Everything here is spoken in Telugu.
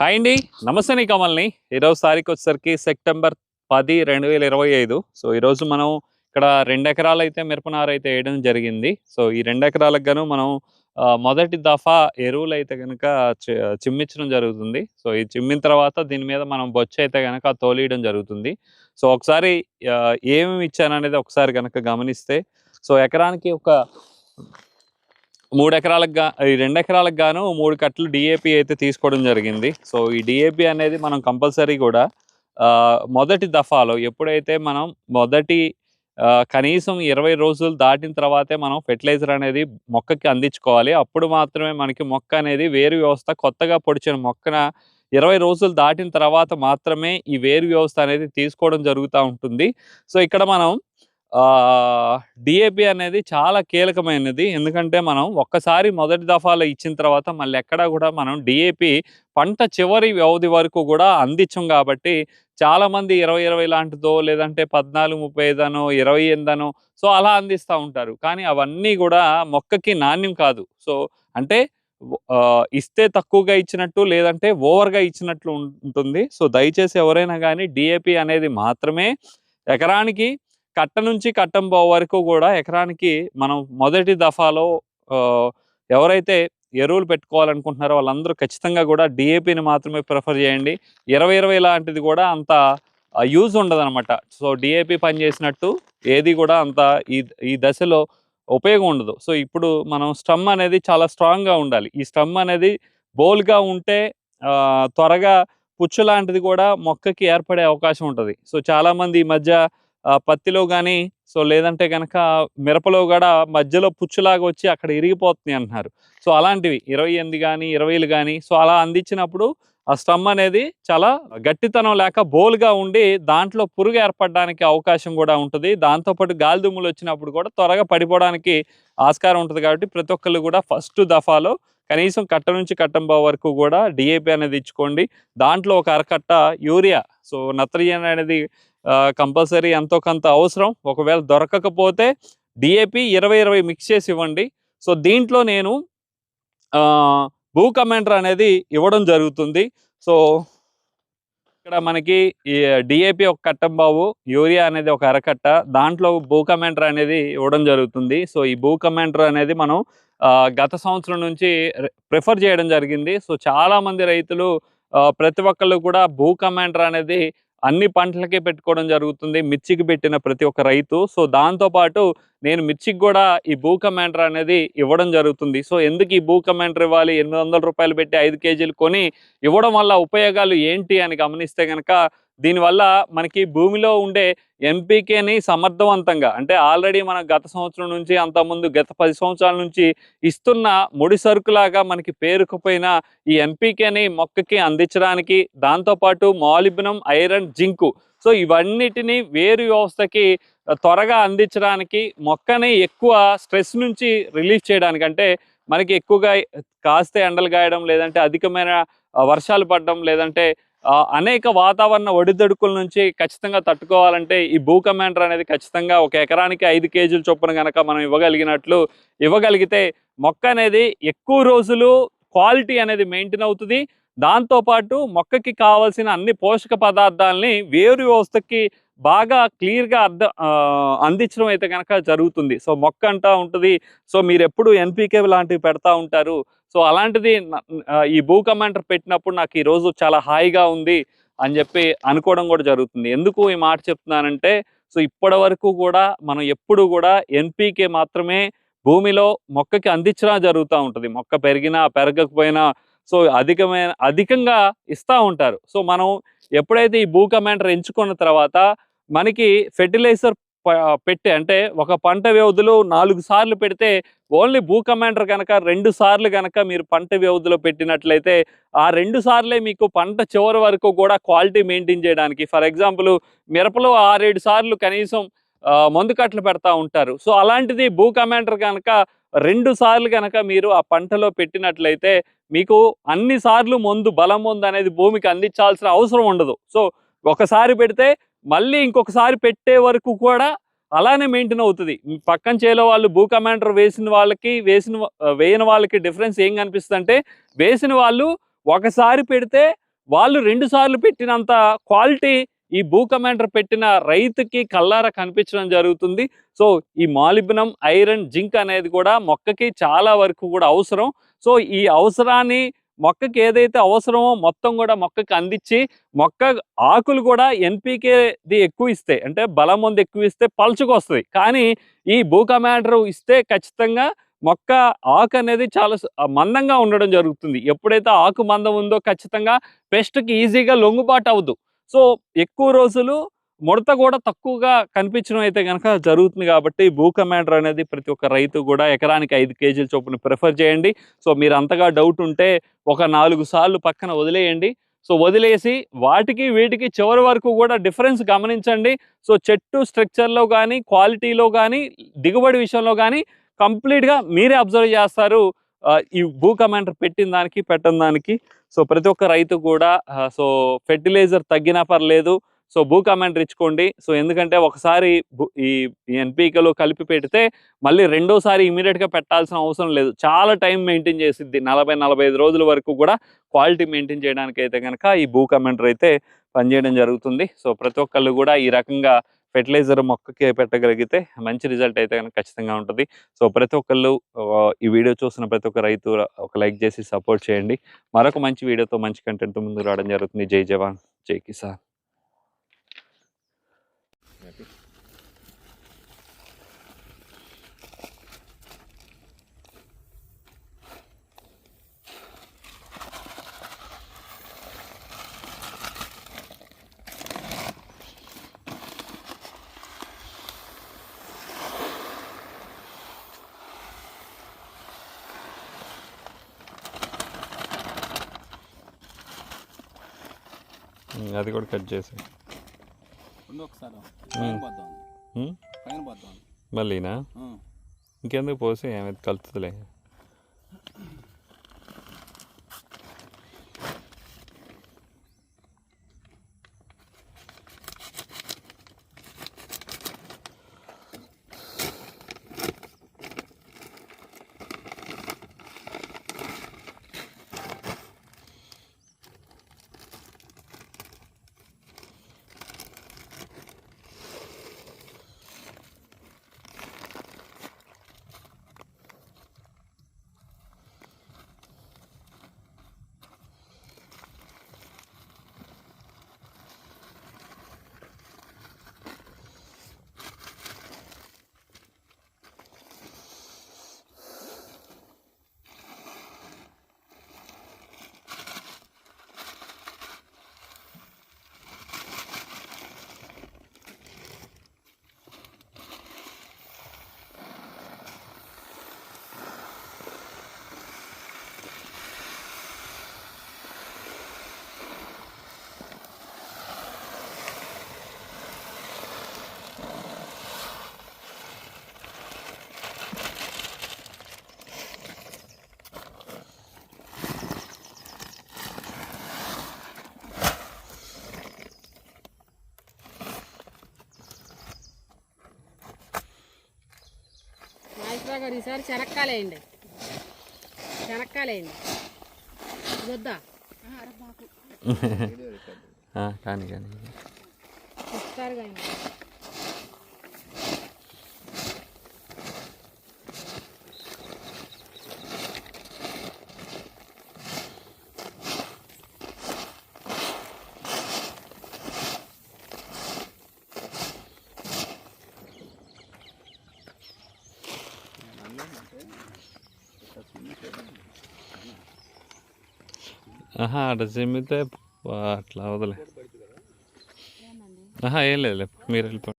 హాయ్ అండి. నమస్తే నీ కమల్ని. ఈరోజు తారీఖు వచ్చేసరికి సెప్టెంబర్ పది రెండు వేల ఇరవై ఐదు. సో ఈరోజు మనం ఇక్కడ రెండు ఎకరాలు అయితే మిరపనారు అయితే వేయడం జరిగింది. సో ఈ రెండు ఎకరాలకు గాను మనం మొదటి దఫా ఎరువులు అయితే కనుక చిమ్మించడం జరుగుతుంది. సో ఈ చిమ్మిన తర్వాత దీని మీద మనం బొచ్చు అయితే కనుక తోలియడం జరుగుతుంది. సో ఒకసారి ఏమేమి ఇచ్చాననేది ఒకసారి కనుక గమనిస్తే సో ఎకరానికి ఒక మూడు ఎకరాలకు గా ఈ రెండు ఎకరాలకు గాను మూడు కట్టలు డిఏపి అయితే తీసుకోవడం జరిగింది. సో ఈ డిఏపి అనేది మనం కంపల్సరీ కూడా మొదటి దఫాలో ఎప్పుడైతే మనం మొదటి కనీసం ఇరవై రోజులు దాటిన తర్వాతే మనం ఫెర్టిలైజర్ అనేది మొక్కకి అందించుకోవాలి. అప్పుడు మాత్రమే మనకి మొక్క అనేది వేరు వ్యవస్థ కొత్తగా పొడిచిన మొక్కన ఇరవై రోజులు దాటిన తర్వాత మాత్రమే ఈ వేరు వ్యవస్థ అనేది తీసుకోవడం జరుగుతూ ఉంటుంది. సో ఇక్కడ మనం డిఏపి అనేది చాలా కీలకమైనది. ఎందుకంటే మనం ఒక్కసారి మొదటి దఫాలో ఇచ్చిన తర్వాత మళ్ళీ ఎక్కడా కూడా మనం డిఏపి పంట చివరి వ్యవధి వరకు కూడా అందించం కాబట్టి చాలా మంది ఇరవై ఇరవై లాంటిదో లేదంటే పద్నాలుగు ముప్పై ఐదనో ఇరవై ఎనిమిదనో సో అలా అందిస్తూ ఉంటారు. కానీ అవన్నీ కూడా మొక్కకి నాణ్యం కాదు. సో అంటే ఇస్తే తక్కువగా ఇచ్చినట్టు లేదంటే ఓవర్గా ఇచ్చినట్లు ఉంటుంది. సో దయచేసి ఎవరైనా కానీ డిఏపి అనేది మాత్రమే ఎకరానికి కట్ట నుంచి కట్టంబో వరకు కూడా ఎకరానికి మనం మొదటి దఫాలో ఎవరైతే ఎరువులు పెట్టుకోవాలనుకుంటున్నారో వాళ్ళందరూ ఖచ్చితంగా కూడా డిఏపిని మాత్రమే ప్రిఫర్ చేయండి. ఇరవై ఇరవై లాంటిది కూడా అంత యూజ్ ఉండదనమాట సో డిఏపి పనిచేసినట్టు ఏది కూడా అంత ఈ ఈ దశలో ఉపయోగం ఉండదు. సో ఇప్పుడు మనం స్టమ్ అనేది చాలా స్ట్రాంగ్గా ఉండాలి. ఈ స్టమ్ అనేది బోల్గా ఉంటే త్వరగా పుచ్చు లాంటిది కూడా మొక్కకి ఏర్పడే అవకాశం ఉంటుంది. సో చాలామంది ఈ మధ్య పత్తిలో కానీ సో లేదంటే కనుక మిరపలో కూడా మధ్యలో పుచ్చులాగా వచ్చి అక్కడ ఇరిగిపోతుంది అంటున్నారు. సో అలాంటివి ఇరవై ఎనిమిది కానీ ఇరవైలు కానీ సో అలా అందించినప్పుడు ఆ స్టమ్ అనేది చాలా గట్టితనం లేక బోల్గా ఉండి దాంట్లో పురుగు ఏర్పడడానికి అవకాశం కూడా ఉంటుంది. దాంతోపాటు గాలి దుమ్ములు వచ్చినప్పుడు కూడా త్వరగా పడిపోవడానికి ఆస్కారం ఉంటుంది కాబట్టి ప్రతి ఒక్కళ్ళు కూడా ఫస్ట్ దఫాలో కనీసం కట్ట నుంచి కట్టంబా వరకు కూడా డిఏపి అనేది ఇచ్చుకోండి. దాంట్లో ఒక అరకట్ట యూరియా సో నత్రజని అనేది కంపల్సరీ ఎంతో కొంత అవసరం. ఒకవేళ దొరకకపోతే డిఏపి ఇరవై ఇరవై మిక్స్ చేసి ఇవ్వండి. సో దీంట్లో నేను భూ కమెంటర్ అనేది ఇవ్వడం జరుగుతుంది. సో ఇక్కడ మనకి ఈ డిఏపి ఒక కట్టం బావు యూరియా అనేది ఒక అరకట్ట దాంట్లో భూ కమెంటర్ అనేది ఇవ్వడం జరుగుతుంది. సో ఈ భూ కమెంటర్ అనేది మనం గత సంవత్సరం నుంచి ప్రిఫర్ చేయడం జరిగింది. సో చాలామంది రైతులు ప్రతి ఒక్కళ్ళు కూడా భూ కమాండర్ అనేది అన్ని పంటలకే పెట్టుకోవడం జరుగుతుంది. మిర్చికి పెట్టిన ప్రతి ఒక్క రైతు. సో దాంతో పాటు నేను మిర్చికి కూడా ఈ భూ కమాండర్ అనేది ఇవ్వడం జరుగుతుంది. సో ఎందుకు ఈ భూ కమాండర్ ఇవ్వాలి? ఎనిమిది వందల రూపాయలు పెట్టి ఐదు కేజీలు కొని ఇవ్వడం వల్ల ఉపయోగాలు ఏంటి అని గమనిస్తే కనుక దీనివల్ల మనకి భూమిలో ఉండే ఎంపీకేని సమర్థవంతంగా అంటే ఆల్రెడీ మన గత సంవత్సరం నుంచి అంతకుముందు గత పది సంవత్సరాల నుంచి ఇస్తున్న ముడి సరుకులాగా మనకి పేరుకుపోయిన ఈ ఎంపీకేని మొక్కకి అందించడానికి దాంతోపాటు మాలిబ్నం ఐరన్ జింకు. సో ఇవన్నిటిని వేరు వ్యవస్థకి త్వరగా అందించడానికి మొక్కని ఎక్కువ స్ట్రెస్ నుంచి రిలీఫ్ చేయడానికి అంటే మనకి ఎక్కువగా కాస్తే ఎండలు గాయడం లేదంటే అధికమైన వర్షాలు పడడం లేదంటే అనేక వాతావరణ ఒడిదొడుకుల నుంచి ఖచ్చితంగా తట్టుకోవాలంటే ఈ భూ కమాండర్ అనేది ఖచ్చితంగా ఒక ఎకరానికి ఐదు కేజీల చొప్పున కనుక మనం ఇవ్వగలిగినట్లు ఇవ్వగలిగితే మొక్క అనేది ఎక్కువ రోజులు క్వాలిటీ అనేది మెయింటైన్ అవుతుంది. దాంతోపాటు మొక్కకి కావాల్సిన అన్ని పోషక పదార్థాలని వేరు వ్యవస్థకి బాగా క్లియర్గా అర్థ అందించడం అయితే కనుక జరుగుతుంది. సో మొక్క అంటా ఉంటుంది. సో మీరు ఎప్పుడు ఎన్పికే లాంటివి పెడతా ఉంటారు. సో అలాంటిది ఈ భూ కమాండర్ పెట్టినప్పుడు నాకు ఈరోజు చాలా హాయిగా ఉంది అని చెప్పి అనుకోవడం కూడా జరుగుతుంది. ఎందుకు ఈ మాట చెప్తున్నానంటే సో ఇప్పటి వరకు కూడా మనం ఎప్పుడు కూడా ఎన్పికే మాత్రమే భూమిలో మొక్కకి అందించడం జరుగుతూ ఉంటుంది. మొక్క పెరిగినా పెరగకపోయినా సో అధికమైన అధికంగా ఇస్తూ ఉంటారు. సో మనం ఎప్పుడైతే ఈ భూ కమాండర్ ఎంచుకున్న తర్వాత మనకి ఫెర్టిలైజర్ పెట్టి అంటే ఒక పంట వ్యవధిలో నాలుగు సార్లు పెడితే ఓన్లీ భూ కమాండర్ కనుక రెండు సార్లు కనుక మీరు పంట వ్యవధిలో పెట్టినట్లయితే ఆ రెండు సార్లే మీకు పంట చివరి వరకు కూడా క్వాలిటీ మెయింటైన్ చేయడానికి. ఫర్ ఎగ్జాంపుల్ మిరపలో ఆరేడు సార్లు కనీసం మందు కట్టలు పెడతా ఉంటారు. సో అలాంటిది భూ కమాండర్ కనుక రెండు సార్లు కనుక మీరు ఆ పంటలో పెట్టినట్లయితే మీకు అన్ని సార్లు మందు బలం మందు అనేది భూమికి అందించాల్సిన అవసరం ఉండదు. సో ఒకసారి పెడితే మళ్ళీ ఇంకొకసారి పెట్టే వరకు కూడా అలానే మెయింటైన్ అవుతుంది. పక్కన చేలో వాళ్ళు భూ కమాండర్ వేసిన వాళ్ళకి వేసిన వేయని వాళ్ళకి డిఫరెన్స్ ఏం కనిపిస్తుంది అంటే వేసిన వాళ్ళు ఒకసారి పెడితే వాళ్ళు రెండు సార్లు పెట్టినంత క్వాలిటీ ఈ భూ కమాండర్ పెట్టిన రైతుకి కల్లార కనిపించడం జరుగుతుంది. సో ఈ మాలిబ్నం ఐరన్ జింక్ అనేది కూడా మొక్కకి చాలా వరకు కూడా అవసరం. సో ఈ అవసరాన్ని మొక్కకి ఏదైతే అవసరమో మొత్తం కూడా మొక్కకి అందించి మొక్క ఆకులు కూడా ఎన్పికేది ఎక్కువ ఇస్తాయి అంటే బలం మంది ఎక్కువ ఇస్తే పలుచుకు వస్తుంది. కానీ ఈ భూ కమాండర్ ఇస్తే ఖచ్చితంగా మొక్క ఆకు అనేది చాలా మందంగా ఉండడం జరుగుతుంది. ఎప్పుడైతే ఆకు మందం ఉందో ఖచ్చితంగా పెస్ట్కి ఈజీగా లొంగుబాటు అవ్వదు. సో ఎక్కువ రోజులు ముడత కూడా తక్కువగా కనిపించడం అయితే కనుక జరుగుతుంది కాబట్టి భూ కమాండర్ అనేది ప్రతి ఒక్క రైతు కూడా ఎకరానికి ఐదు కేజీల చొప్పున ప్రిఫర్ చేయండి. సో మీరు అంతగా డౌట్ ఉంటే ఒక నాలుగు సార్లు పక్కన వదిలేయండి. సో వదిలేసి వాటికి వీటికి చివరి వరకు కూడా డిఫరెన్స్ గమనించండి. సో చెట్టు స్ట్రక్చర్లో కానీ క్వాలిటీలో కానీ దిగుబడి విషయంలో కానీ కంప్లీట్గా మీరే అబ్జర్వ్ చేస్తారు. ఈ భూ కమాండర్ పెట్టిన దానికి పెట్టిన దానికి. సో ప్రతి ఒక్క రైతు కూడా సో ఫెర్టిలైజర్ తగ్గినా పర్లేదు. సో భూ కమాండర్ ఇచ్చుకోండి. సో ఎందుకంటే ఒకసారి ఈ ఎన్పికలు కలిపి పెడితే మళ్ళీ రెండోసారి ఇమీడియట్గా పెట్టాల్సిన అవసరం లేదు. చాలా టైం మెయింటైన్ చేసిద్ది. నలభై నలభై ఐదు రోజుల వరకు కూడా క్వాలిటీ మెయింటైన్ చేయడానికి అయితే కనుక ఈ భూ కమాండర్ అయితే పనిచేయడం జరుగుతుంది. సో ప్రతి ఒక్కళ్ళు కూడా ఈ రకంగా ఫెర్టిలైజర్ మొక్కకి పెట్టగలిగితే మంచి రిజల్ట్ అయితే కనుక ఖచ్చితంగా ఉంటుంది. సో ప్రతి ఒక్కళ్ళు ఈ వీడియో చూసిన ప్రతి ఒక్క రైతు ఒక లైక్ చేసి సపోర్ట్ చేయండి. మరొక మంచి వీడియోతో మంచి కంటెంట్ ముందు రావడం జరుగుతుంది. జై జవాన్. జై కిసాన్. అది కూడా కట్ చేసి. మళ్ళీనా. ఇంకెందుకు పోసి ఏమైతే కలుతుందిలే నాగేశ్వరరావు గారు ఈసారి శనక్కాలేయండి శనక్కాలేయండి వద్దా? ఆ, కానీ కానీ ఇస్తారు కానీ. ఆహా అట్లా చిమ్మితే అట్లా వదలే. ఆహా ఏం లేదు మీరు వెళ్ళిపో.